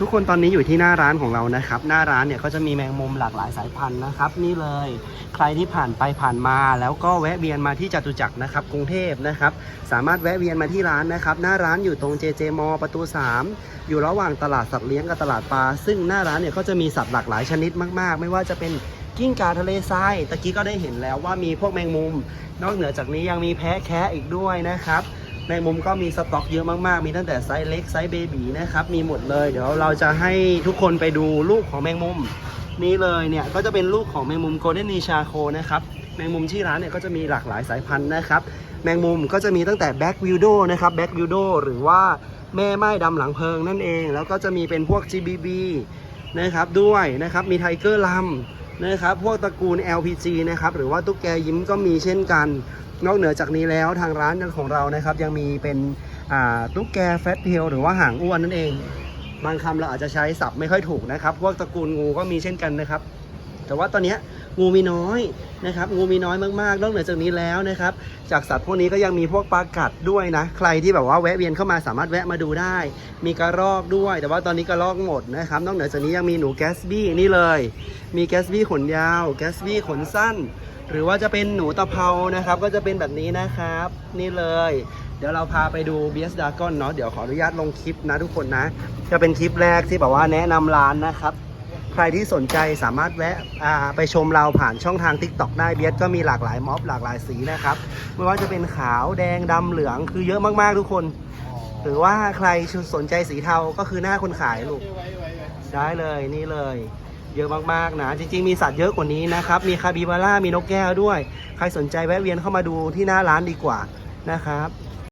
ทุกคนตอนนี้อยู่ที่หน้าร้านของเรานะครับ หน้าร้านเนี่ยก็จะมีแมงมุมหลากหลายสายพันธุ์นะครับ นี่เลยใครที่ผ่านไปผ่านมาแล้วก็แวะเวียนมาที่จตุจักรนะครับกรุงเทพนะครับ สามารถแวะเวียนมาที่ร้านนะครับ หน้าร้านอยู่ตรงเจเจมประตู 3 อยู่ระหว่างตลาดสัตว์เลี้ยงกับตลาดปลาซึ่งหน้าร้านเนี่ยก็จะมีสัตว์หลากหลายชนิดมาก ๆ ไม่ว่าจะเป็นกิ้งกาทะเลทรายตะกี้ก็ได้เห็นแล้วว่ามีพวกแมงมุม นอกเหนือจากนี้ยังมีแพะแคะอีกด้วยนะครับ แมงมุมก็มีสต็อกเยอะมากๆ มีตั้งแต่ไซส์เล็กไซส์เบบีนะครับ มีหมดเลย เดี๋ยวเราจะให้ทุกคนไปดูลูกของแมงมุม นี่เลยเนี่ย ก็จะเป็นลูกของแมงมุมโกลเด้นนีชาโคนะครับ แมงมุมที่ร้านเนี่ยก็จะมีหลากหลายสายพันธุ์นะครับ แมงมุมก็จะมีตั้งแต่แบ็กวิวโดนะครับแบ็กวิวโดหรือว่าแม่ไม้ดำหลังเพิงนั่นเอง แล้วก็จะมีเป็นพวก GBB นะครับด้วยนะครับ มีไทเกอร์ลัม นะครับพวกตระกูล LPG นะครับหรือว่าตุ๊กแกยิ้มก็มีเช่นกัน นอกเหนือจากนี้แล้วทางร้านของเรานะครับยังมีเป็นตุ๊กแกแฟตเทลหรือว่าหางอ้วนนั่นเอง บางคำเราอาจจะใช้ศัพท์ไม่ค่อยถูกนะครับ พวกตระกูลงูก็มีเช่นกันนะครับ แต่ว่าตอนนี้ งูมีน้อยนะครับงูมีน้อยมากๆนอกเหนือจากนี้แล้วนะครับ จากสัตว์พวกนี้ก็ยังมีพวกปลากัดด้วยนะ ใครที่แบบว่าแวะเวียนเข้ามาสามารถแวะมาดูได้ มีกระรอกด้วย แต่ว่าตอนนี้กระรอกหมดนะครับ นอกเหนือจากนี้ยังมีหนูแกสบี้นี่เลย มีแกสบี้ขนยาว แกสบี้ขนสั้น หรือว่าจะเป็นหนูตะเภานะครับ ก็จะเป็นแบบนี้นะครับ นี่เลยเดี๋ยวเราพาไปดูเบียสดากอนเนาะเดี๋ยวขออนุญาตลงคลิปนะทุกคนนะ จะเป็นคลิปแรกที่แบบว่าแนะนำร้านนะครับ ใครที่สนใจสามารถแวะไปชมเราผ่านช่องทาง Tik t o k ได้เบียสก็มีหลากหลายม็อบหลากหลายสีนะครับ ไม่ว่าจะเป็นขาวแดงดำเหลืองคือเยอะมากๆทุกคน หรือว่าใครสนใจสีเทาก็คือหน้าคนขายลูกได้เลยนี่เลย เยอะมากๆนะจริงๆมีสัตว์เยอะกว่านี้นะครับ มีคาบิบาร่ามีนกแก้วด้วย ใครสนใจแวะเวียนเข้ามาดูที่หน้าร้านดีกว่านะครับ